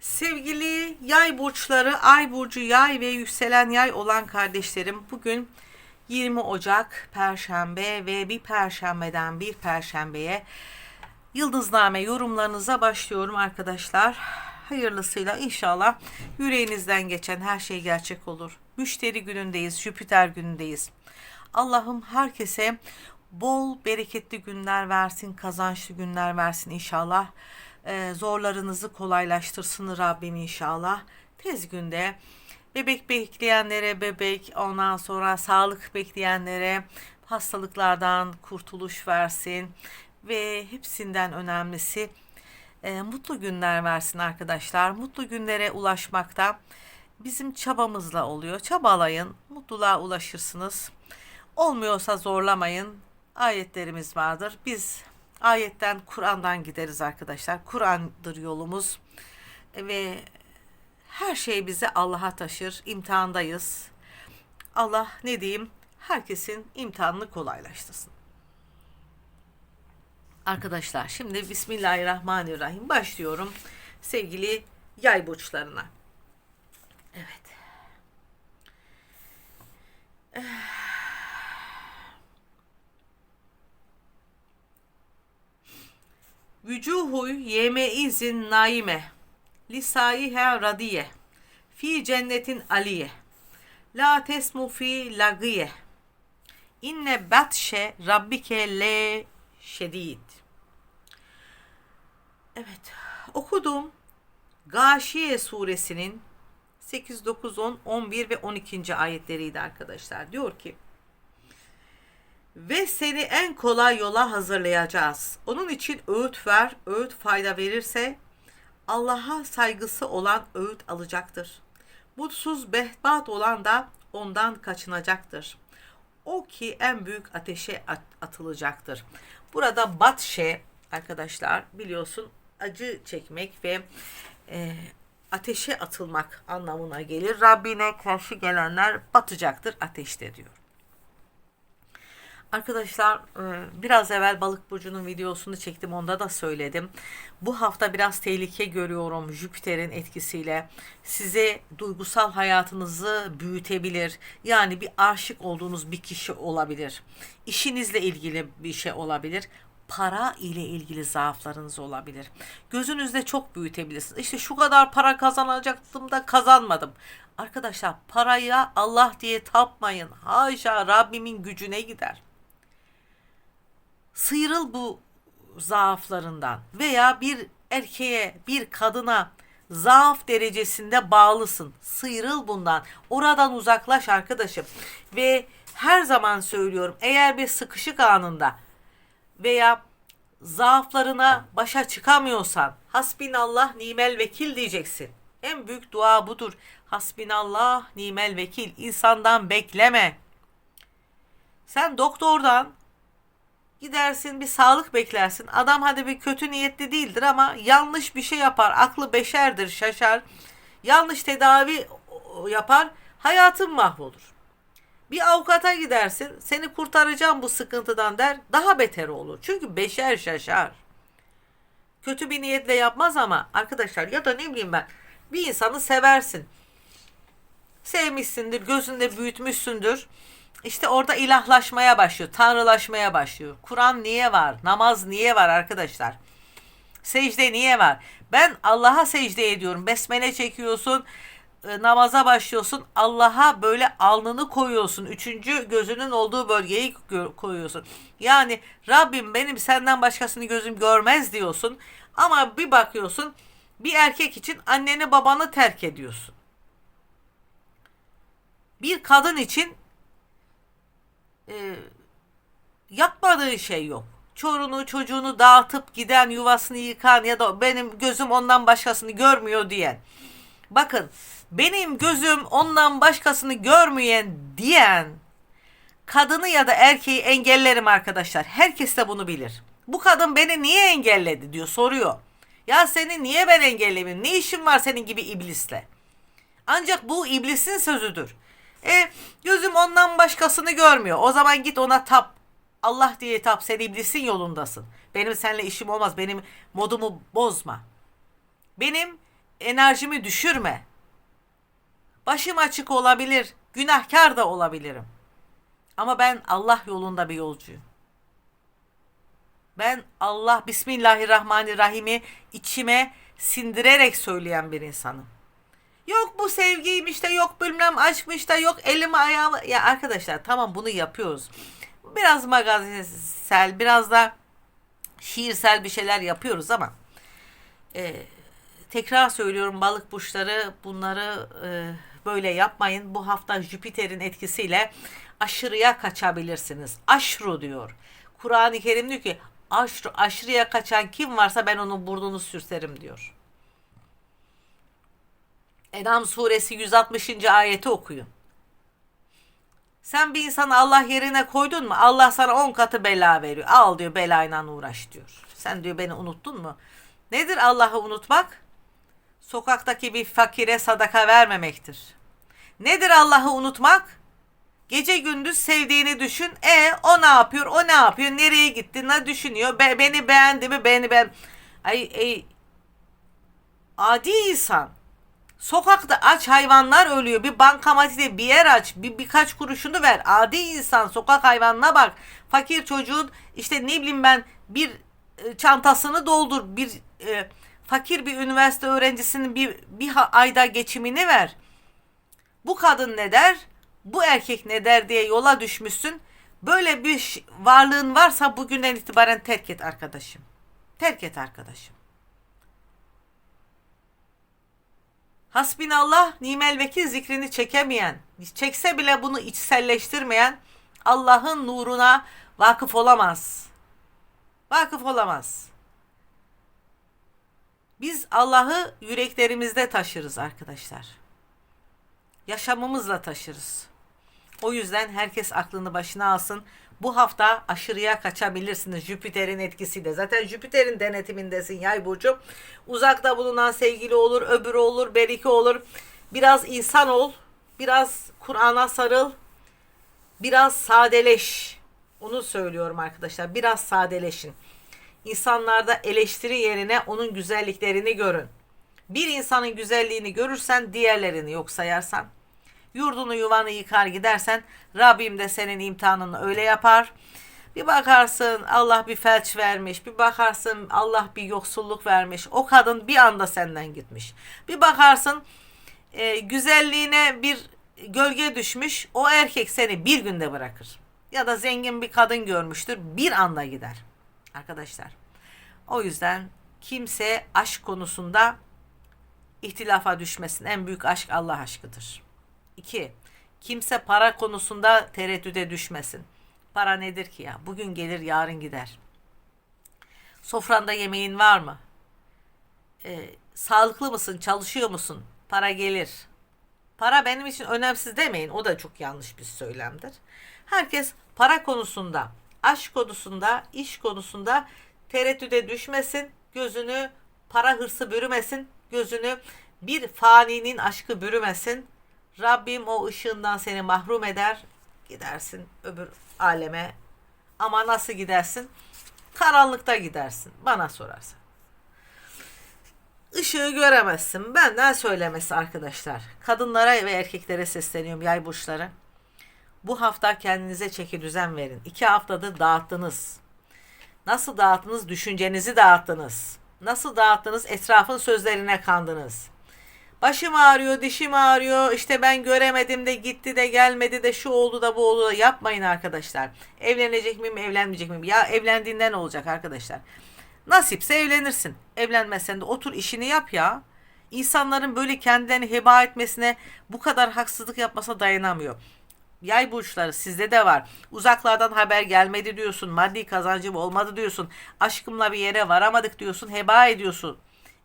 Sevgili yay burçları, ay burcu yay ve yükselen yay olan kardeşlerim bugün 20 Ocak Perşembe ve bir Perşembeden bir Perşembeye Yıldızname yorumlarınıza başlıyorum arkadaşlar. Hayırlısıyla inşallah yüreğinizden geçen her şey gerçek olur. Müşteri günündeyiz, Jüpiter günündeyiz. Allah'ım herkese bol bereketli günler versin, kazançlı günler versin inşallah. Ee, zorlarınızı kolaylaştırsın Rabbim inşallah. Tez günde bebek bekleyenlere bebek, ondan sonra sağlık bekleyenlere hastalıklardan kurtuluş versin ve hepsinden önemlisi e, mutlu günler versin arkadaşlar. Mutlu günlere ulaşmakta bizim çabamızla oluyor. Çabalayın, mutluluğa ulaşırsınız. Olmuyorsa zorlamayın. Ayetlerimiz vardır. Biz ayetten, Kur'an'dan gideriz arkadaşlar. Kur'an'dır yolumuz. E, Ve her şey bizi Allah'a taşır. İmtihandayız. Allah ne diyeyim? Herkesin imtihanını kolaylaştırsın. Arkadaşlar şimdi Bismillahirrahmanirrahim başlıyorum sevgili yay burçlarına. Evet. Vücuhu yeme izin naime lisaiha radiye fi cennetin aliye la tesmu fi lagiye inne batşe rabbike le şedid Evet okudum Gâşiye suresinin 8, 9, 10, 11 ve 12. ayetleriydi arkadaşlar. Diyor ki ve seni en kolay yola hazırlayacağız. Onun için öğüt ver, öğüt fayda verirse Allah'a saygısı olan öğüt alacaktır. Mutsuz behbat olan da ondan kaçınacaktır. O ki en büyük ateşe at- atılacaktır. Burada batşe arkadaşlar biliyorsun acı çekmek ve e, ateşe atılmak anlamına gelir. Rabbine karşı gelenler batacaktır ateşte diyor. Arkadaşlar e, biraz evvel balık burcunun videosunu çektim onda da söyledim. Bu hafta biraz tehlike görüyorum Jüpiter'in etkisiyle. Size duygusal hayatınızı büyütebilir. Yani bir aşık olduğunuz bir kişi olabilir. İşinizle ilgili bir şey olabilir para ile ilgili zaaflarınız olabilir. Gözünüzde çok büyütebilirsiniz. İşte şu kadar para kazanacaktım da kazanmadım. Arkadaşlar paraya Allah diye tapmayın. Haşa Rabbimin gücüne gider. Sıyrıl bu zaaflarından veya bir erkeğe, bir kadına zaaf derecesinde bağlısın. Sıyrıl bundan. Oradan uzaklaş arkadaşım. Ve her zaman söylüyorum eğer bir sıkışık anında veya zaaflarına başa çıkamıyorsan hasbinallah nimel vekil diyeceksin. En büyük dua budur. Hasbinallah nimel vekil. İnsandan bekleme. Sen doktordan gidersin bir sağlık beklersin. Adam hadi bir kötü niyetli değildir ama yanlış bir şey yapar. Aklı beşerdir, şaşar. Yanlış tedavi yapar. Hayatın mahvolur. Bir avukata gidersin, seni kurtaracağım bu sıkıntıdan der, daha beter olur. Çünkü beşer şaşar. Kötü bir niyetle yapmaz ama arkadaşlar ya da ne bileyim ben bir insanı seversin. Sevmişsindir, gözünde büyütmüşsündür. İşte orada ilahlaşmaya başlıyor, tanrılaşmaya başlıyor. Kur'an niye var? Namaz niye var arkadaşlar? Secde niye var? Ben Allah'a secde ediyorum. Besmele çekiyorsun, e, namaza başlıyorsun. Allah'a böyle alnını koyuyorsun. Üçüncü gözünün olduğu bölgeyi koyuyorsun. Yani Rabbim benim senden başkasını gözüm görmez diyorsun. Ama bir bakıyorsun bir erkek için anneni babanı terk ediyorsun. Bir kadın için e, yapmadığı şey yok. Çorunu çocuğunu dağıtıp giden yuvasını yıkan ya da benim gözüm ondan başkasını görmüyor diyen. Bakın benim gözüm ondan başkasını görmeyen diyen kadını ya da erkeği engellerim arkadaşlar. Herkes de bunu bilir. Bu kadın beni niye engelledi diyor soruyor. Ya seni niye ben engellemeyeyim? Ne işin var senin gibi iblisle? Ancak bu iblisin sözüdür. E gözüm ondan başkasını görmüyor. O zaman git ona tap. Allah diye tap. Sen iblisin yolundasın. Benim seninle işim olmaz. Benim modumu bozma. Benim enerjimi düşürme. Başım açık olabilir, günahkar da olabilirim. Ama ben Allah yolunda bir yolcuyum. Ben Allah Bismillahirrahmanirrahim'i içime sindirerek söyleyen bir insanım. Yok bu sevgiymiş de yok bilmem aşkmış da yok elim ayağımı. Ya arkadaşlar tamam bunu yapıyoruz. Biraz magazinsel biraz da şiirsel bir şeyler yapıyoruz ama e, tekrar söylüyorum balık burçları bunları e, böyle yapmayın. Bu hafta Jüpiter'in etkisiyle aşırıya kaçabilirsiniz. Aşru diyor. Kur'an-ı Kerim diyor ki aşru, aşırıya kaçan kim varsa ben onun burnunu sürserim diyor. Enam suresi 160. ayeti okuyun. Sen bir insanı Allah yerine koydun mu? Allah sana on katı bela veriyor. Al diyor belayla uğraş diyor. Sen diyor beni unuttun mu? Nedir Allah'ı unutmak? Sokaktaki bir fakire sadaka vermemektir. Nedir Allah'ı unutmak? Gece gündüz sevdiğini düşün. E o ne yapıyor? O ne yapıyor? Nereye gitti? Ne düşünüyor? Be- beni beğendi mi? Beni ben ay, ay adi insan. Sokakta aç hayvanlar ölüyor. Bir bankamatikte bir yer aç. Bir birkaç kuruşunu ver. Adi insan sokak hayvanına bak. Fakir çocuğun işte ne bileyim ben bir e, çantasını doldur. Bir e, fakir bir üniversite öğrencisinin bir bir ayda geçimini ver. Bu kadın ne der? Bu erkek ne der diye yola düşmüşsün. Böyle bir varlığın varsa bugünden itibaren terk et arkadaşım. Terk et arkadaşım. Hasbinallah nimel vekil zikrini çekemeyen, çekse bile bunu içselleştirmeyen Allah'ın nuruna vakıf olamaz. Vakıf olamaz. Biz Allah'ı yüreklerimizde taşırız arkadaşlar. Yaşamımızla taşırız. O yüzden herkes aklını başına alsın. Bu hafta aşırıya kaçabilirsiniz Jüpiter'in etkisiyle. Zaten Jüpiter'in denetimindesin yay burcu. Uzakta bulunan sevgili olur, öbürü olur, beriki olur. Biraz insan ol, biraz Kur'an'a sarıl, biraz sadeleş. Onu söylüyorum arkadaşlar. Biraz sadeleşin. İnsanlarda eleştiri yerine onun güzelliklerini görün. Bir insanın güzelliğini görürsen diğerlerini yok sayarsan yurdunu yuvanı yıkar gidersen Rabbim de senin imtihanını öyle yapar. Bir bakarsın Allah bir felç vermiş, bir bakarsın Allah bir yoksulluk vermiş. O kadın bir anda senden gitmiş. Bir bakarsın e, güzelliğine bir gölge düşmüş. O erkek seni bir günde bırakır. Ya da zengin bir kadın görmüştür, bir anda gider. Arkadaşlar. O yüzden kimse aşk konusunda ihtilafa düşmesin. En büyük aşk Allah aşkıdır. 2. Kimse para konusunda tereddüde düşmesin. Para nedir ki ya? Bugün gelir yarın gider. Sofranda yemeğin var mı? Ee, sağlıklı mısın? Çalışıyor musun? Para gelir. Para benim için önemsiz demeyin. O da çok yanlış bir söylemdir. Herkes para konusunda, aşk konusunda, iş konusunda tereddüde düşmesin. Gözünü para hırsı bürümesin. Gözünü bir faninin aşkı bürümesin. Rabbim o ışığından seni mahrum eder. Gidersin öbür aleme. Ama nasıl gidersin? Karanlıkta gidersin. Bana sorarsan. Işığı göremezsin. Benden söylemesi arkadaşlar. Kadınlara ve erkeklere sesleniyorum yay burçları. Bu hafta kendinize çeki düzen verin. İki haftadır dağıttınız. Nasıl dağıttınız? Düşüncenizi dağıttınız. Nasıl dağıttınız? Etrafın sözlerine kandınız. Başım ağrıyor, dişim ağrıyor. İşte ben göremedim de gitti de gelmedi de şu oldu da bu oldu da yapmayın arkadaşlar. Evlenecek miyim, evlenmeyecek miyim? Ya evlendiğinden olacak arkadaşlar. Nasipse evlenirsin. Evlenmezsen de otur işini yap ya. İnsanların böyle kendilerini heba etmesine bu kadar haksızlık yapmasına dayanamıyor. Yay burçları sizde de var. Uzaklardan haber gelmedi diyorsun. Maddi kazancım olmadı diyorsun. Aşkımla bir yere varamadık diyorsun. Heba ediyorsun.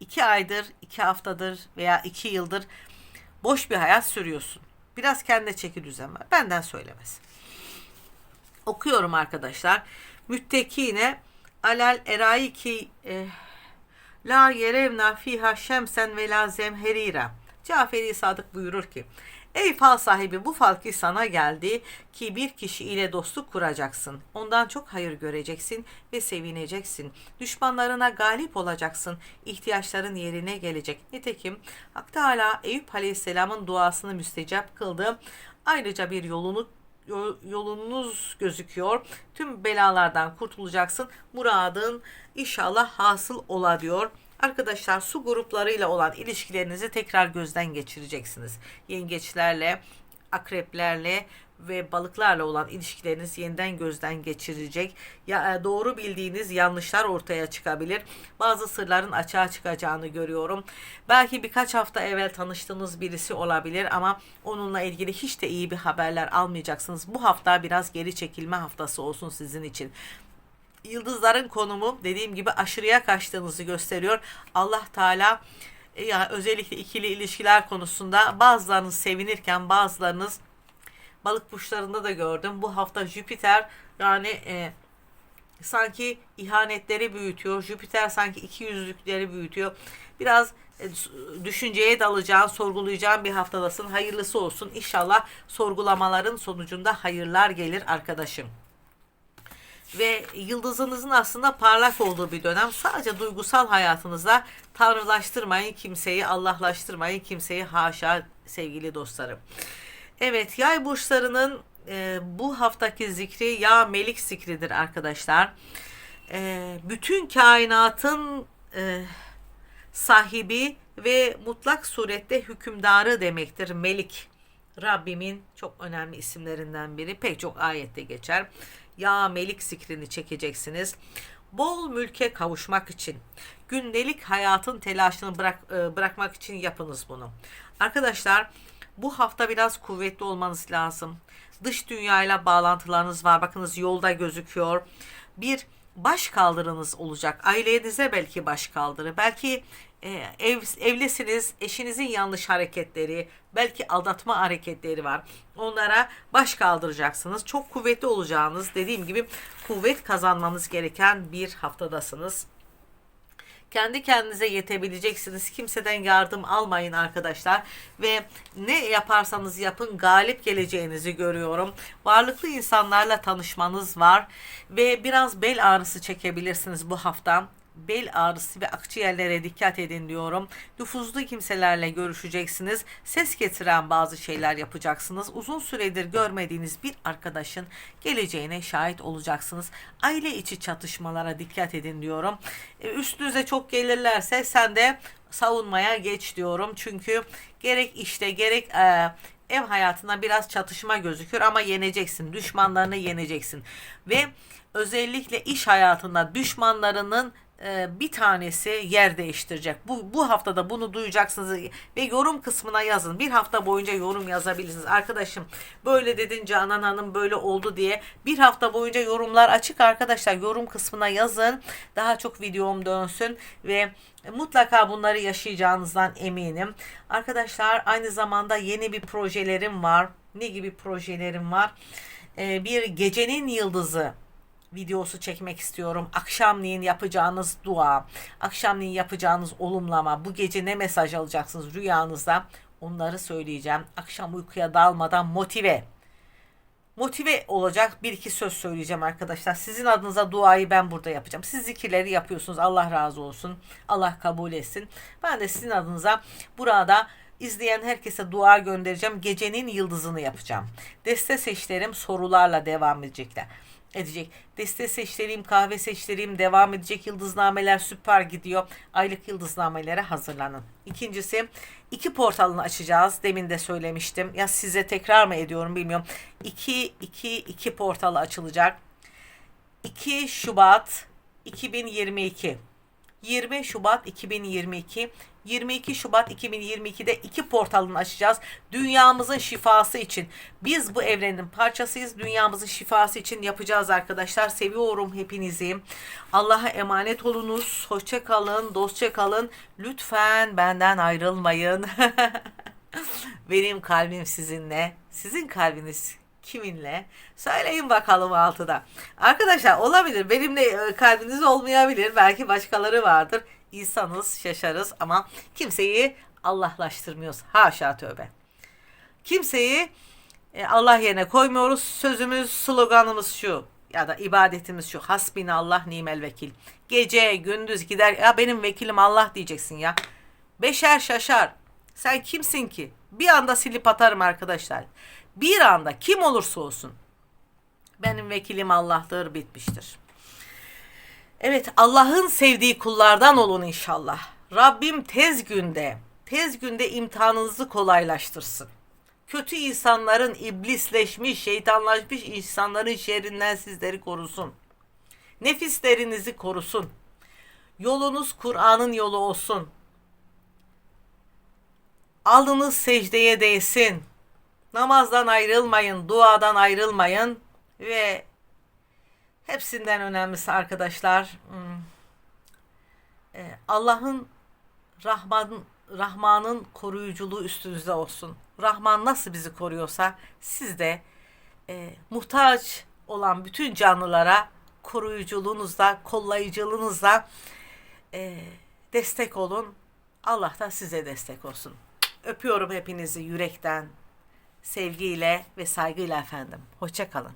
İki aydır, iki haftadır veya iki yıldır boş bir hayat sürüyorsun. Biraz kendine çeki düzen var. Benden söylemez. Okuyorum arkadaşlar. Müttekine alel eraiki e, la yerevna fiha şemsen ve la zemherira. Caferi Sadık buyurur ki Ey fal sahibi bu fal ki sana geldi ki bir kişi ile dostluk kuracaksın. Ondan çok hayır göreceksin ve sevineceksin. Düşmanlarına galip olacaksın. İhtiyaçların yerine gelecek. Nitekim Hak Teala Eyüp Aleyhisselam'ın duasını müstecap kıldı. Ayrıca bir yolunu yol- yolunuz gözüküyor. Tüm belalardan kurtulacaksın. Muradın inşallah hasıl ola diyor. Arkadaşlar su gruplarıyla olan ilişkilerinizi tekrar gözden geçireceksiniz. Yengeçlerle, akreplerle ve balıklarla olan ilişkileriniz yeniden gözden geçirecek. Ya e, doğru bildiğiniz yanlışlar ortaya çıkabilir. Bazı sırların açığa çıkacağını görüyorum. Belki birkaç hafta evvel tanıştığınız birisi olabilir ama onunla ilgili hiç de iyi bir haberler almayacaksınız. Bu hafta biraz geri çekilme haftası olsun sizin için yıldızların konumu dediğim gibi aşırıya kaçtığınızı gösteriyor. Allah Teala e, ya özellikle ikili ilişkiler konusunda bazılarınız sevinirken bazılarınız balık burçlarında da gördüm. Bu hafta Jüpiter yani e, sanki ihanetleri büyütüyor. Jüpiter sanki iki yüzlükleri büyütüyor. Biraz e, düşünceye dalacağın, sorgulayacağın bir haftadasın. Hayırlısı olsun. İnşallah sorgulamaların sonucunda hayırlar gelir arkadaşım ve yıldızınızın aslında parlak olduğu bir dönem. Sadece duygusal hayatınızda tanrılaştırmayın kimseyi, Allahlaştırmayın kimseyi haşa sevgili dostlarım. Evet yay burçlarının e, bu haftaki zikri ya melik zikridir arkadaşlar. E, bütün kainatın e, sahibi ve mutlak surette hükümdarı demektir. Melik Rabbimin çok önemli isimlerinden biri. Pek çok ayette geçer. Ya Melik zikrini çekeceksiniz. Bol mülke kavuşmak için, gündelik hayatın telaşını bırak, e, bırakmak için yapınız bunu. Arkadaşlar bu hafta biraz kuvvetli olmanız lazım. Dış dünyayla bağlantılarınız var. Bakınız yolda gözüküyor. Bir baş kaldırınız olacak. Ailenize belki baş kaldırı. Belki e, ev, evlisiniz, eşinizin yanlış hareketleri, belki aldatma hareketleri var. Onlara baş kaldıracaksınız. Çok kuvvetli olacağınız, dediğim gibi kuvvet kazanmanız gereken bir haftadasınız. Kendi kendinize yetebileceksiniz. Kimseden yardım almayın arkadaşlar. Ve ne yaparsanız yapın galip geleceğinizi görüyorum. Varlıklı insanlarla tanışmanız var. Ve biraz bel ağrısı çekebilirsiniz bu hafta bel ağrısı ve akciğerlere dikkat edin diyorum. Nüfuzlu kimselerle görüşeceksiniz. Ses getiren bazı şeyler yapacaksınız. Uzun süredir görmediğiniz bir arkadaşın geleceğine şahit olacaksınız. Aile içi çatışmalara dikkat edin diyorum. E, üstünüze çok gelirlerse sen de savunmaya geç diyorum. Çünkü gerek işte gerek e, ev hayatına biraz çatışma gözüküyor ama yeneceksin. Düşmanlarını yeneceksin. Ve özellikle iş hayatında düşmanlarının e, bir tanesi yer değiştirecek. Bu, bu haftada bunu duyacaksınız ve yorum kısmına yazın. Bir hafta boyunca yorum yazabilirsiniz. Arkadaşım böyle dedin Canan Hanım böyle oldu diye. Bir hafta boyunca yorumlar açık arkadaşlar. Yorum kısmına yazın. Daha çok videom dönsün ve mutlaka bunları yaşayacağınızdan eminim. Arkadaşlar aynı zamanda yeni bir projelerim var. Ne gibi projelerim var? Ee, bir gecenin yıldızı videosu çekmek istiyorum. Akşamleyin yapacağınız dua, akşamleyin yapacağınız olumlama, bu gece ne mesaj alacaksınız rüyanızda onları söyleyeceğim. Akşam uykuya dalmadan motive motive olacak bir iki söz söyleyeceğim arkadaşlar. Sizin adınıza duayı ben burada yapacağım. Siz zikirleri yapıyorsunuz. Allah razı olsun. Allah kabul etsin. Ben de sizin adınıza burada izleyen herkese dua göndereceğim. Gecenin yıldızını yapacağım. Deste seçlerim sorularla devam edecekler edecek. Deste seçlerim, kahve seçlerim devam edecek. Yıldıznameler süper gidiyor. Aylık yıldıznamelere hazırlanın. İkincisi iki portalını açacağız. Demin de söylemiştim. Ya size tekrar mı ediyorum bilmiyorum. 2 2 2 portalı açılacak. 2 Şubat 2022 20 Şubat 2022 22 Şubat 2022'de iki portalını açacağız. Dünyamızın şifası için. Biz bu evrenin parçasıyız. Dünyamızın şifası için yapacağız arkadaşlar. Seviyorum hepinizi. Allah'a emanet olunuz. Hoşça kalın, dostça kalın. Lütfen benden ayrılmayın. Benim kalbim sizinle. Sizin kalbiniz kiminle? Söyleyin bakalım altıda. Arkadaşlar olabilir. Benimle e, kalbiniz olmayabilir. Belki başkaları vardır. İnsanız, şaşarız ama kimseyi Allahlaştırmıyoruz. Haşa tövbe. Kimseyi e, Allah yerine koymuyoruz. Sözümüz, sloganımız şu ya da ibadetimiz şu. Hasbina Allah nimel vekil. Gece, gündüz gider. Ya benim vekilim Allah diyeceksin ya. Beşer şaşar. Sen kimsin ki? Bir anda silip atarım arkadaşlar. Bir anda kim olursa olsun. Benim vekilim Allah'tır bitmiştir. Evet Allah'ın sevdiği kullardan olun inşallah. Rabbim tez günde, tez günde imtihanınızı kolaylaştırsın. Kötü insanların iblisleşmiş, şeytanlaşmış insanların şerrinden sizleri korusun. Nefislerinizi korusun. Yolunuz Kur'an'ın yolu olsun. Alnınız secdeye değsin. Namazdan ayrılmayın, duadan ayrılmayın ve hepsinden önemlisi arkadaşlar hmm, e, Allah'ın Rahman Rahman'ın koruyuculuğu üstünüzde olsun. Rahman nasıl bizi koruyorsa siz de e, muhtaç olan bütün canlılara koruyuculuğunuzla, kollayıcılığınızla e, destek olun. Allah da size destek olsun. Öpüyorum hepinizi yürekten, sevgiyle ve saygıyla efendim. Hoşça kalın.